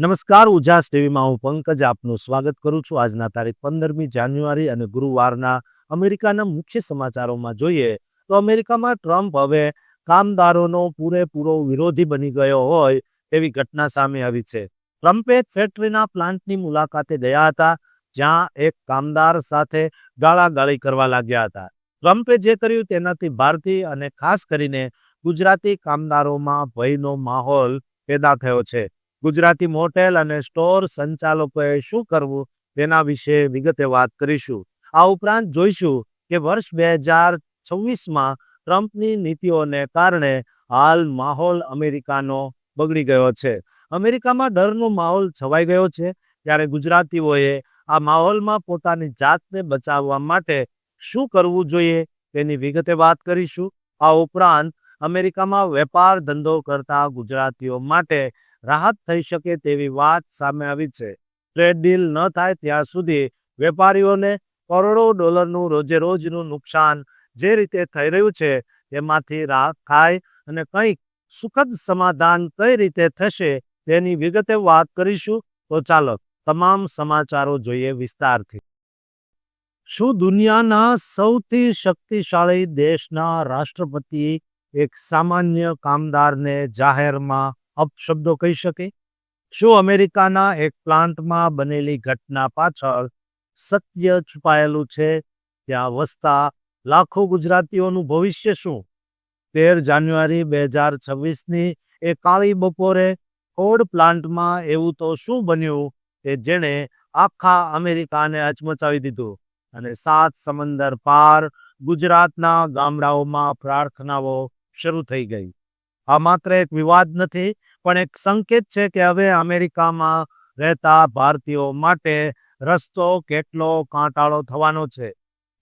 નમસ્કાર, ઉજાસ ટીવીમાં હું પંકજ આપનું સ્વાગત કરું છું. આજના તારીખ પંદરમી જાન્યુઆરી અને ગુરુવારના અમેરિકાના મુખ્ય સમાચારોમાં જોઈએ તો અમેરિકામાં ટ્રમ્પ હવે કામદારોનો પૂરેપૂરો વિરોધી બની ગયો હોય તેવી ઘટના સામે આવી છે. ટ્રમ્પે ફેક્ટરીના પ્લાન્ટની મુલાકાતે ગયા હતા, જ્યાં એક કામદાર સાથે ગાળાગાળી કરવા લાગ્યા હતા. ટ્રમ્પે જે કર્યું તેનાથી ભારતીય અને ખાસ કરીને ગુજરાતી કામદારોમાં ભયનો માહોલ પેદા થયો છે. ગુજરાતી મોટેલ અને સ્ટોર સંચાલકોએ શું કરવું તેના વિશે વિગતે વાત કરીશું. આ ઉપરાંત જોઈશું કે વર્ષ બે હજાર છવ્વીસમાં ટ્રમ્પની નીતિઓને કારણે હાલ માહોલ અમેરિકાનો બગડી ગયો છે. અમેરિકામાં ડરનો માહોલ છવાઈ ગયો છે, ત્યારે ગુજરાતીઓએ આ માહોલમાં પોતાની જાતને બચાવવા માટે શું કરવું જોઈએ તેની વિગતે વાત કરીશું. આ ઉપરાંત અમેરિકામાં વેપાર ધંધો કરતા ગુજરાતીઓ માટે રાહત થઈ શકે તેવી વાત સામે આવી છે. ટ્રેડ ડીલ ન થાય ત્યાં સુધી વેપારીઓને કરોડો ડોલરનું રોજે રોજનું નુકસાન જે રીતે થઈ રહ્યું છે તેમાંથી રાહત થાય અને કંઈક સુખદ સમાધાન કઈ રીતે થશે તેની વિગતે વાત કરીશું તો ચાલો તમામ સમાચારો જોઈએ વિસ્તારથી. શું દુનિયાના સૌથી શક્તિશાળી દેશના રાષ્ટ્રપતિ એક સામાન્ય કામદારને જાહેરમાં અપશબ્દો કહી શકે? શું અમેરિકાના એક પ્લાન્ટમાં બનેલી ઘટના પાછળ સત્ય છુપાયેલું છે? ત્યાં વસતા લાખો ગુજરાતીઓનું ભવિષ્ય શું? તેર જાન્યુઆરી બે હજાર છવ્વીસની એ કાળી બપોરે ફોર્ડ પ્લાન્ટમાં એવું તો શું બન્યું કે જેણે આખા અમેરિકાને હચમચાવી દીધું અને સાત સમંદર પાર ગુજરાતના ગામડાઓમાં પ્રાર્થનાઓ શરૂ થઈ ગઈ? આ માત્ર એક વિવાદ નથી, પણ એક સંકેત છે કે હવે અમેરિકામાં રહેતા ભારતીયો માટે રસ્તો કેટલો કાંટાળો થવાનો છે.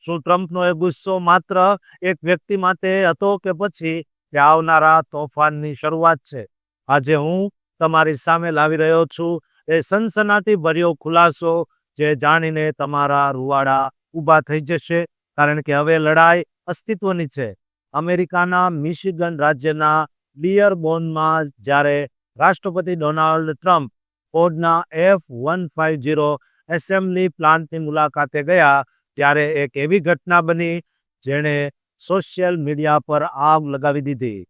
શું ટ્રમ્પનો એ ગુસ્સો માત્ર એક વ્યક્તિ માટે હતો કે પછી તે આવનારા તોફાનની શરૂઆત છે? આજે હું તમારી સામે લાવી રહ્યો છું એ સનસનાટી ભર્યો ખુલાસો જે જાણીને તમારા રૂવાડા ઊભા થઈ જશે, કારણ કે હવે લડાઈ અસ્તિત્વની છે. અમેરિકાના મિશિગન રાજ્યના ડિયરબોનમાં જ્યારે રાષ્ટ્રપતિ Donald Trump ફોર્ડના F one five zero assembly પ્લાન્ટની મુલાકાતે ગયા, ત્યારે એક એવી ઘટના બની જેણે સોશિયલ મીડિયા પર આગ લગાવી દીધી.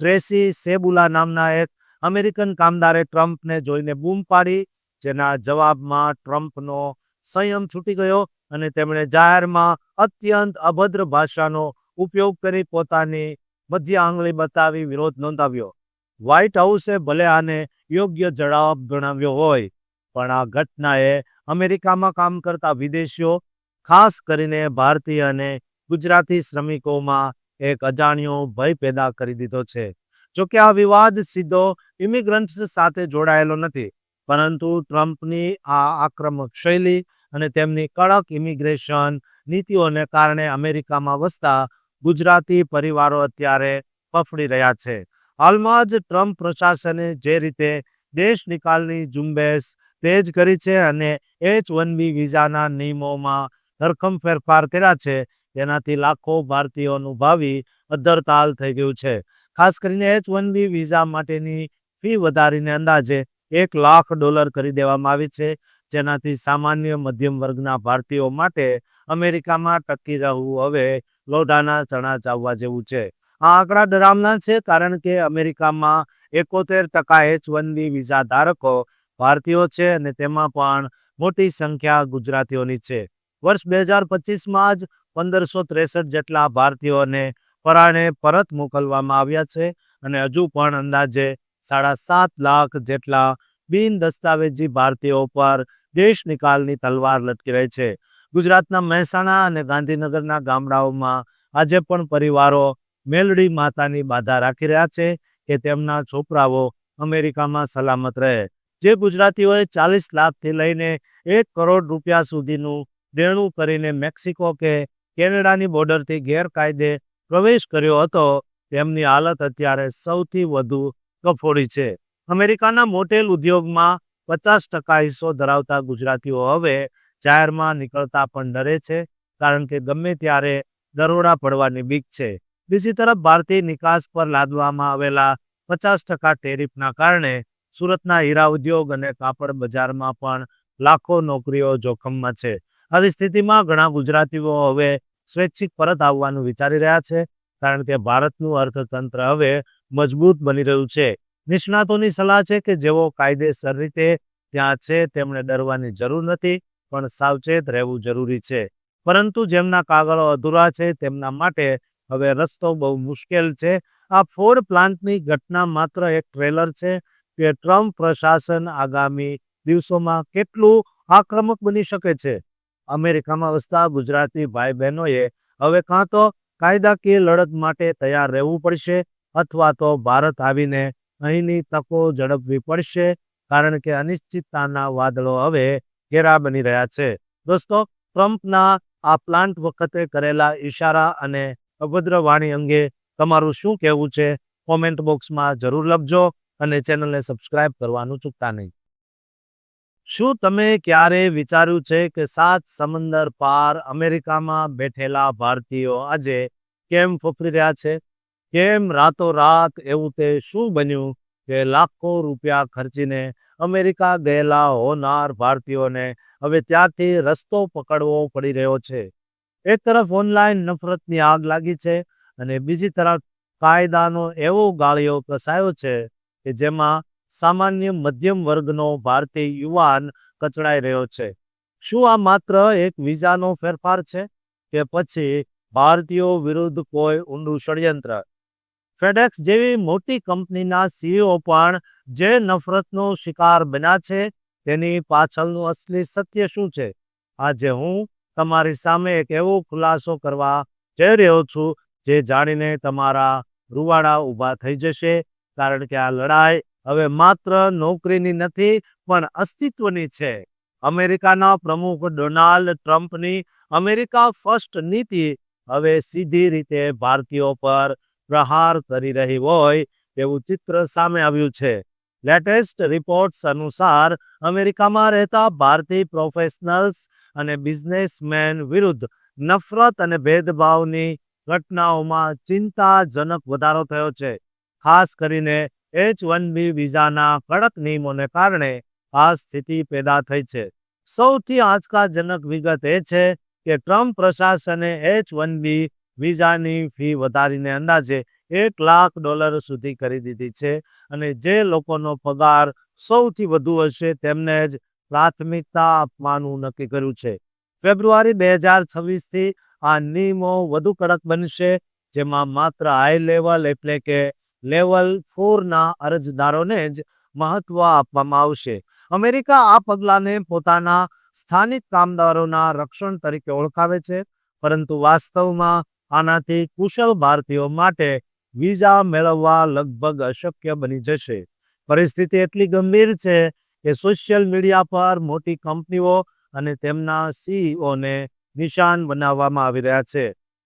ટ્રેસી સેબુલા નામના એક અમેરિકન કામદારે ટ્રમ્પને જોઈને બૂમ પાડી, જેના જવાબમાં ટ્રમ્પનો સંયમ છૂટી ગયો અને તેમણે જાહેરમાં અત્યંત અભદ્ર ભાષાનો ઉપયોગ કરી પોતાની મધ્ય આંગળી બતાવી વિરોધ નોંધાવ્યો. વ્હાઇટ હાઉસે ભલે આને યોગ્ય જવાબ ગણાવ્યો હોય, પણ આ ઘટનાએ અમેરિકામાં કામ કરતા વિદેશીઓ, ખાસ કરીને ભારતીય અને ગુજરાતી શ્રમિકોમાં એક અજાણ્યો ભય પેદા કરી દીધો છે. જોકે આ વિવાદ સીધો ઇમિગ્રન્ટ્સ સાથે જોડાયેલો નથી, પરંતુ ટ્રમ્પની આ આક્રમક શૈલી અને તેમની કડક ઇમિગ્રેશન નીતિઓને કારણે અમેરિકામાં વસતા ગુજરાતી પરિવારો અત્યારે ફફડી રહ્યા છે. હાલમાં જ ટ્રમ્પ પ્રશાસને જે રીતે દેશ નિકાલની ઝુંબેશ તેજ કરી છે અને એચ વન બી વિઝાના નિયમોમાં ધરખમ ફેરફાર કર્યા છે તેનાથી લાખો ભારતીયોનું ભાવિ અદ્ધરતાલ થઈ ગયું છે. ખાસ કરીને એચ વન બી વિઝા માટેની ફી વધારીને અંદાજે એક લાખ ડોલર કરી દેવામાં આવી છે, જેનાથી સામાન્ય મધ્યમ વર્ગના ભારતીયો માટે અમેરિકામાં ટકી રહેવું હવે લોઢાના ચણા ચાવવા જેવું છે. આ આંકડા ડરામના છે કારણ કે અમેરિકામાં એકોતેર ટકા એચ વન બી વિઝા ધારકો ભારતીયો છે અને તેમાં પણ મોટી સંખ્યા ગુજરાતીઓની છે. વર્ષ બે હજાર પચીસમાં જ પંદરસો ત્રેસઠ જેટલા ભારતીયોને પરાણે પરત મોકલવામાં આવ્યા છે અને હજુ પણ અંદાજે સાડા સાત લાખ જેટલા બિન દસ્તાવેજી ભારતીયો પર દેશ નિકાલની તલવાર લટકી રહી છે. ગુજરાતના મહેસાણા અને ગાંધીનગરના ગામડાઓમાં આજે પણ પરિવારો મેલડી માતાની બાધા રાખી રહ્યા છે કે તેમના છોકરાઓ અમેરિકામાં સલામત રહે. જે ગુજરાતીઓએ ચાલીસ લાખથી લઈને એક કરોડ રૂપિયા સુધીનું દેણું કરીને મેક્સિકો કે કેનેડાની બોર્ડરથી ગેરકાયદે પ્રવેશ કર્યો હતો, તેમની હાલત અત્યારે સૌથી વધુ કફોડી છે. અમેરિકાના મોટેલ ઉદ્યોગમાં પચાસ ટકા હિસ્સો ધરાવતા ગુજરાતીઓ હવે જાહેરમાં નીકળતા પણ ડરે છે, કારણ કે ગમે ત્યારે દરોડા પડવાની બીક છે. બીજી તરફ ભારતીય નિકાસ પર લાદવામાં આવેલા પચાસ ટકા ટેરિફના કારણે સુરતના હીરા ઉદ્યોગ અને કાપડ બજારમાં પણ લાખો નોકરીઓ જોખમમાં છે. આવી સ્થિતિમાં ઘણા ગુજરાતીઓ હવે સ્વૈચ્છિક પરત આવવાનું વિચારી રહ્યા છે, કારણ કે ભારતનું અર્થતંત્ર હવે મજબૂત બની રહ્યું છે. નિષ્ણાતોની સલાહ છે કે જેઓ કાયદેસર રીતે ત્યાં છે તેમણે ડરવાની જરૂર નથી. પણ સાવચેત રહેવું જરૂરી છે. પરંતુ જેમના કાગળો અધૂરા છે, તેમના માટે હવે રસ્તો બહુ મુશ્કેલ છે. આ ફોર પ્લાન્ટની ઘટના માત્ર એક ટ્રેલર છે કે ટ્રમ્પ પ્રશાસન આગામી દિવસોમાં કેટલું આક્રમક બની શકે છે. અમેરિકામાં વસતા ગુજરાતી ભાઈ બહેનોએ હવે કાં તો કાયદાકીય લડત માટે તૈયાર રહેવું પડશે અથવા તો ભારત આવીને અહીંની તકો ઝડપવી પડશે, કારણ કે અનિશ્ચિતતાના વાદળો હવે ઘેરા બની રહ્યા છે. દોસ્તો, ટ્રમ્પના આ પ્લાન્ટ વખતે કરેલા ઇશારા અને અભદ્ર વાણી અંગે તમારું શું કહેવું છે? કોમેન્ટ બોક્સમાં જરૂર લખજો અને ચેનલને સબસ્ક્રાઇબ કરવાનું ચૂકતા નહીં. શું તમે ક્યારે વિચાર્યું છે કે સાત સમંદર પાર અમેરિકામાં બેઠેલા ભારતીયો આજે કેમ ફફરી રહ્યા છે? કેમ રાતોરાત એવું તે શું બન્યું કે લાખો રૂપિયા ખર્ચીને અમેરિકા ગયેલા હોનાર ભારતીયોને હવે ત્યાંથી રસ્તો પકડવો પડી રહ્યો છે. એક તરફ ઓનલાઈન નફરતની આગ લાગી છે અને બીજી તરફ કાયદાનો એવો ગાળિયો કસાયો છે કે જેમાં સામાન્ય મધ્યમ વર્ગનો ભારતીય યુવાન કચડાઈ રહ્યો છે. શું આ માત્ર એક વિઝાનો ફેરફાર છે કે પછી ભારતીયો વિરુદ્ધ કોઈ ઊંડું ષડયંત્ર ફેડેક્સ જેવી મોટી કંપનીના સીઈઓ પણ જે નફરતનો શિકાર બન્યા છે, તેની પાછળનું અસલી સત્ય શું છે? આજે હું તમારી સામે એક એવો ખુલાસો કરવા જઈ રહ્યો છું, જે જાણીને તમારા રૂવાડા ઊભા થઈ જશે, કારણ કે આ લડાઈ હવે માત્ર નોકરીની નથી, પણ અસ્તિત્વની છે. અમેરિકાના પ્રમુખ ડોનાલ્ડ ટ્રમ્પની અમેરિકા ફર્સ્ટ નીતિ હવે સીધી રીતે ભારતીયો પર પ્રહાર કરી રહી હોય તેવું ચિત્ર સામે આવ્યું છે. લેટેસ્ટ રિપોર્ટ્સ અનુસાર અમેરિકામાં રહેતા ભારતીય પ્રોફેશનલ્સ અને બિઝનેસમેન વિરુદ્ધ નફરત અને ભેદભાવની ઘટનાઓમાં ચિંતાજનક વધારો થયો છે. ખાસ કરીને એચ વન બી વિઝાના કડક નિયમોને કારણે આ સ્થિતિ પેદા થઈ છે. સૌથી આંચકાજનક વિગત એ છે કે ટ્રમ્પ પ્રશાસને એચ વન બી વિઝાની ફી વધારીને અંદાજે એક લાખ ડોલર સુધી કરી દીધી છે અને જે લોકોનો પગાર સૌથી વધુ હશે તેમને જ પ્રાથમિકતા આપવાનું નક્કી કર્યું છે. ફેબ્રુઆરી બે હજાર છવ્વીસથી આ નિયમો વધુ કડક બનશે, જેમાં માત્ર હાઈ લેવલ એટલે કે લેવલ ફોરના અરજદારોને જ મહત્વ આપવામાં આવશે. અમેરિકા આ પગલાંને પોતાના સ્થાનિક કામદારોના રક્ષણ તરીકે ઓળખાવે છે, પરંતુ વાસ્તવમાં આનાથી કુશળ ભારતીયો માટે વિઝા મેળવવા લગભગ અશક્ય બની જશે. પરિસ્થિતિ એટલી ગંભીર છે કે સોશિયલ મીડિયા પર મોટી કંપનીઓ અને તેમના સીઈઓને નિશાન બનાવવામાં આવી રહ્યા છે.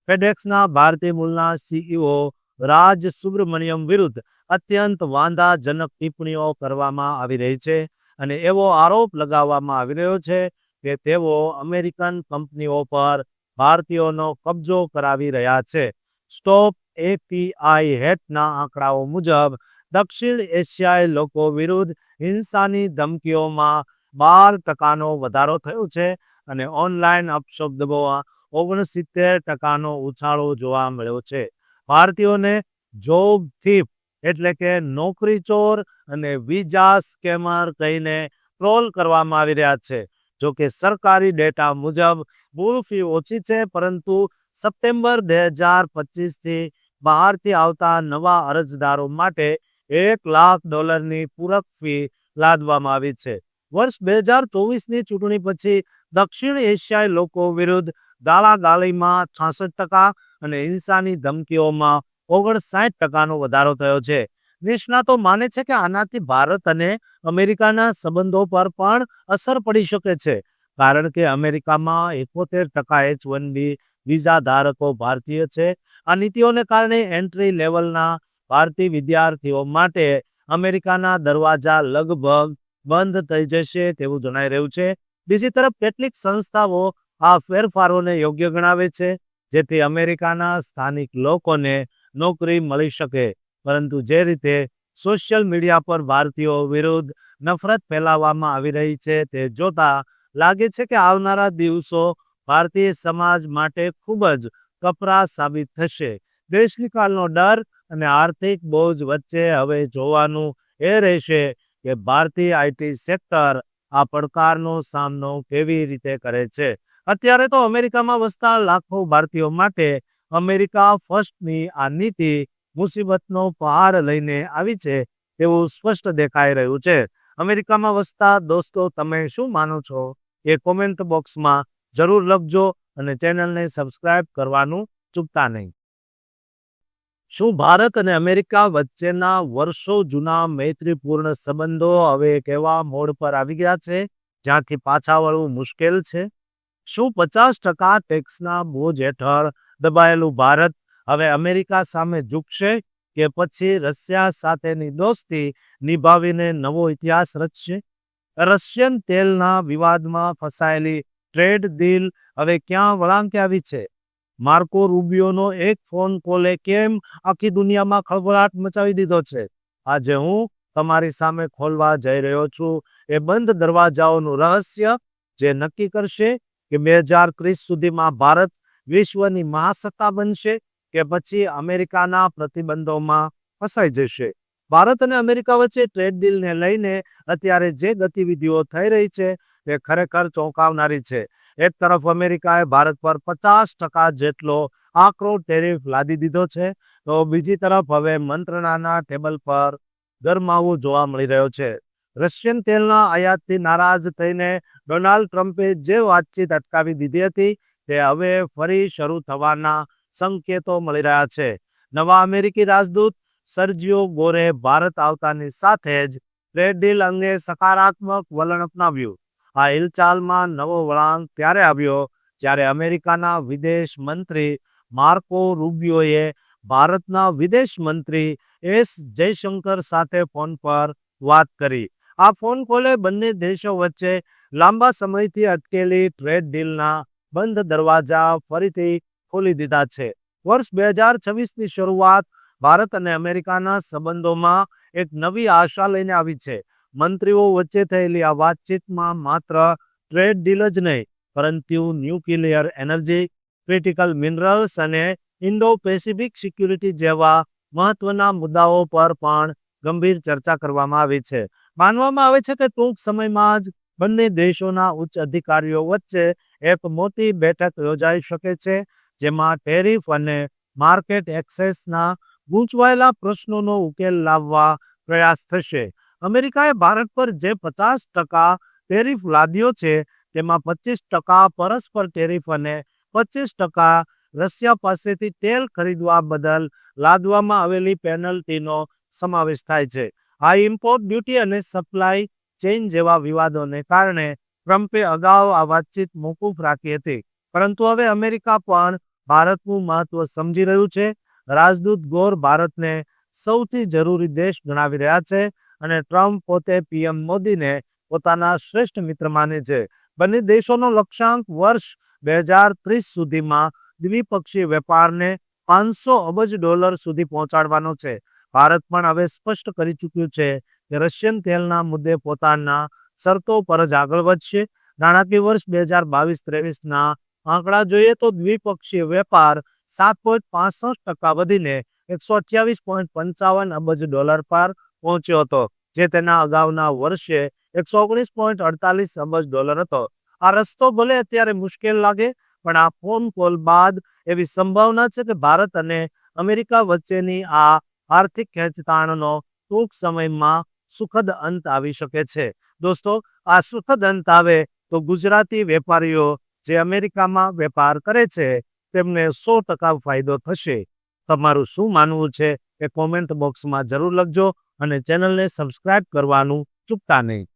ફેડેક્સના ભારતીય મૂળના સીઈઓ રાજ સુબ્રમણ્યમ વિરુદ્ધ અત્યંત વાંધાજનક ટિપ્પણીઓ કરવામાં આવી રહી છે અને એવો આરોપ લગાવવામાં આવી રહ્યો છે કે તેઓ અમેરિકન કંપનીઓ પર ભારતીયોનો કબજો કરાવી રહ્યા છે. સ્ટોપ એપીઆઈ હેટના આંકડાઓ મુજબ, દક્ષિણ એશિયાઈ લોકો વિરુદ્ધ હિંસાની ધમકીઓમાં બાર ટકાનો વધારો થયો છે અને ઓનલાઈન અપશબ્દોમાં ઓગણસિત્તેર ટકાનો ઉછાળો જોવા મળ્યો છે. ભારતીયોને જોબ થીપ એટલે કે નોકરી ચોર અને વિઝા સ્કેમર કહીને ટ્રોલ કરવામાં આવી રહ્યા છે. જો કે સરકારી ડેટા મુજબ મૂળ ફી ઓછી છે, પરંતુ સપ્ટેમ્બર બે હજાર પચીસથી બહારથી આવતા નવા અરજદારો માટે એક લાખ ડોલરની પૂરક ફી લાદવામાં આવી છે. વર્ષ બે હજાર ચોવીસની ચૂંટણી પછી દક્ષિણ એશિયાઈ લોકો વિરુદ્ધ ગાળાગાળીમાં છાસઠ ટકા અને હિંસાની ધમકીઓમાં ઓગણસાઠ ટકાનો વધારો થયો છે. નિષ્ણાતો માને છે કે આનાથી ભારત અને અમેરિકાના સંબંધો પર પણ અસર પડી શકે છે. કારણ કે અમેરિકામાં એકોતેર ટકા એચ વન બી વિઝા ધારકો ભારતીય છે. આ નીતિઓને કારણે એન્ટ્રી લેવલના ભારતીય વિદ્યાર્થીઓ માટે અમેરિકાના દરવાજા લગભગ બંધ થઈ જશે તેવું જણાઈ રહ્યું છે. બીજી તરફ કેટલીક સંસ્થાઓ આ ફેરફારોને યોગ્ય ગણાવે છે, જેથી અમેરિકાના સ્થાનિક લોકોને નોકરી મળી શકે. પરંતુ જે રીતે સોશિયલ મીડિયા પર ભારતીયો વિરુદ્ધ નફરત ફેલાવવામાં આવી રહી છે તે જોતા લાગે છે કે આવનારા દિવસો ભારતીય સમાજ માટે ખૂબ જ કપરા સાબિત થશે. દેશનિકાલનો ડર અને આર્થિક બોજ વચ્ચે હવે જોવાનું એ રહેશે કે ભારતીય આઈટી સેક્ટર આ પડકારનો સામનો કેવી રીતે કરે છે. અત્યારે તો અમેરિકામાં વસતા લાખો ભારતીયો માટે અમેરિકા ફર્સ્ટની આ નીતિ મુસીબતનો પહાર લઈને આવી છે તેવું સ્પષ્ટ દેખાઈ રહ્યું છે. અમેરિકામાં વસતા દોસ્તો, તમે શું માનો છો? એ કોમેન્ટ બોક્સમાં જરૂર લખજો અને ચેનલને સબસ્ક્રાઇબ કરવાનું ચૂકતા નહીં. શું ભારત અને અમેરિકા વચ્ચેના વર્ષો જૂના મૈત્રીપૂર્ણ સંબંધો હવે એક એવા મોડ પર આવી ગયા છે? જ્યાંથી પાછા વળવું મુશ્કેલ છે? શું પચાસ ટકા ટેક્સના બોજ હેઠળ દબાયેલું ભારત હવે અમેરિકા સામે ઝૂકશે કે પછી રશિયા સાથેની દોસ્તી નિભાવીને નવો ઇતિહાસ રચશે? રશિયન તેલના વિવાદમાં ફસાયેલી ટ્રેડ ડીલ હવે ક્યાં વળાંકે આવી છે? માર્કો રૂબિયોનો એક ફોન કોલે કેમ આખી દુનિયામાં ખળભળાટ મચાવી દીધો છે? આજે હું તમારી સામે ખોલવા જઈ રહ્યો છું એ બંધ દરવાજાઓનું રહસ્ય જે નક્કી કરશે કે બે હજાર ત્રીસ સુધીમાં ભારત વિશ્વની મહાસત્તા બનશે કે પછી અમેરિકાના પ્રતિબંધોમાં ફસાઈ જશે. ભારત અને અમેરિકા વચ્ચે ટ્રેડ ડીલને લઈને અત્યારે જે ગતિવિધિઓ થઈ રહી છે તે ખરેખર ચોંકાવનારી છે. એક તરફ અમેરિકાએ ભારત પર પચાસ ટકા જેટલો આકરો ટેરિફ લાદી દીધો છે, તો બીજી તરફ હવે મંત્રણાના ટેબલ પર ગરમાવું જોવા મળી રહ્યો છે. રશિયન તેલના આયાતથી નારાજ થઈને ડોનાલ્ડ ટ્રમ્પે જે વાતચીત અટકાવી દીધી હતી તે હવે ફરી શરૂ થવાના સંકેતો મળી રહ્યા છે. નવા અમેરિકી રાજદૂત સર્જિયો ગોરે ભારત આવતાની સાથે જ ટ્રેડ ડીલ અંગે સકારાત્મક વલણ અપનાવ્યું. આ હિલચાલમાં નવો વળાંક ત્યારે આવ્યો જ્યારે અમેરિકાના વિદેશ મંત્રી માર્કો રૂબિયોએ ભારતના વિદેશ મંત્રી એસ જયશંકર સાથે ફોન પર વાત કરી. આ ફોન કોલે બંને દેશો વચ્ચે લાંબા સમયથી અટકેલી ટ્રેડ ડીલના બંધ દરવાજા ફરીથી ખોલી દીધા છે. વર્ષ બે હજાર છવ્વીસની શરૂઆત ભારત અને અમેરિકાના સંબંધોમાં એક નવી આશા લઈને આવી છે. મંત્રીઓ વચ્ચે થયેલી આ વાતચીતમાં માત્ર ટ્રેડ ડીલ જ નહીં, પરંતુ ન્યુક્લિયર એનર્જી, ક્રિટિકલ મિનરલ્સ અને ઇન્ડો પેસિફિક સિક્યુરિટી જેવા મહત્વના મુદ્દાઓ પર પણ ગંભીર ચર્ચા કરવામાં આવી છે. માનવામાં આવે છે કે ટૂંક સમયમાં જ બંને દેશોના ઉચ્ચ અધિકારીઓ વચ્ચે એક મોટી બેઠક યોજાઈ શકે છે. જેમાં ટેરિફ અને માર્કેટ એક્સેસના ગૂંચવાયેલા પ્રશ્નોનો ઉકેલ લાવવા પ્રયાસ થશે. અમેરિકાએ ભારત પર જે પચાસ ટકા ટેરિફ લાદ્યો છે, તેમાં પચીસ ટકા પરસ્પર ટેરિફ અને પચીસ ટકા રશિયા પાસેથી તેલ ખરીદવા બદલ લાદવામાં આવેલી પેનલ્ટીનો સમાવેશ થાય છે. આ ઇમ્પોર્ટ ડ્યુટી અને સપ્લાય ચેઇન જેવા વિવાદોને કારણે ટ્રમ્પે અગાઉ આ વાતચીત મોકૂફ રાખી હતી. પરંતુ હવે અમેરિકા પણ ભારતનું મહત્વ સમજી રહ્યું છે. રાજદૂત ગોર ભારતને સૌથી જરૂરી દેશ ગણાવી રહ્યા છે અને ટ્રમ્પ પોતે પીએમ મોદીને પોતાના શ્રેષ્ઠ મિત્ર માને છે. બંને દેશોનો લક્ષ્યાંક વર્ષ બે હજાર ત્રીસ સુધીમાં દ્વિપક્ષીય વેપારને પાંચસો અબજ ડોલર સુધી પહોંચાડવાનો છે. ભારત પણ હવે સ્પષ્ટ કરી ચૂક્યું છે કે રશિયન તેલના મુદ્દે પોતાના શરતો પર જ આગળ વધશે. નાણાકીય વર્ષ બે હજાર બાવીસ ત્રેવીસના આંકડા જોઈએ તો દ્વિપક્ષીય વેપાર સાત પોઈન્ટ પાસઠ ટકા વધીને એકસો અઠ્યાવીસ પોઈન્ટ પંચાવન અબજ ડોલર પર પહોંચ્યો હતો, જે તેના અગાઉના વર્ષે એકસો ઓગણીસ પોઈન્ટ અડતાલીસ અબજ ડોલર હતો. આ રસ્તો ભલે અત્યારે મુશ્કેલ લાગે, પણ આ ફોન કોલ બાદ એવી સંભાવના છે કે ભારત અને અમેરિકા વચ્ચેની આ આર્થિક ખેંચતાણનો ટૂંક સમયમાં સુખદ અંત આવી શકે છે. દોસ્તો, આ સુખદ અંત આવે તો ગુજરાતી વેપારીઓ જે અમેરિકામાં વેપાર કરે છે, તેમને સો ટકા ફાયદો થશે. તમારું શું માનવું છે એ કોમેન્ટ બોક્સમાં જરૂર લખજો અને ચેનલને સબસ્ક્રાઇબ કરવાનું ચૂકતા નહીં.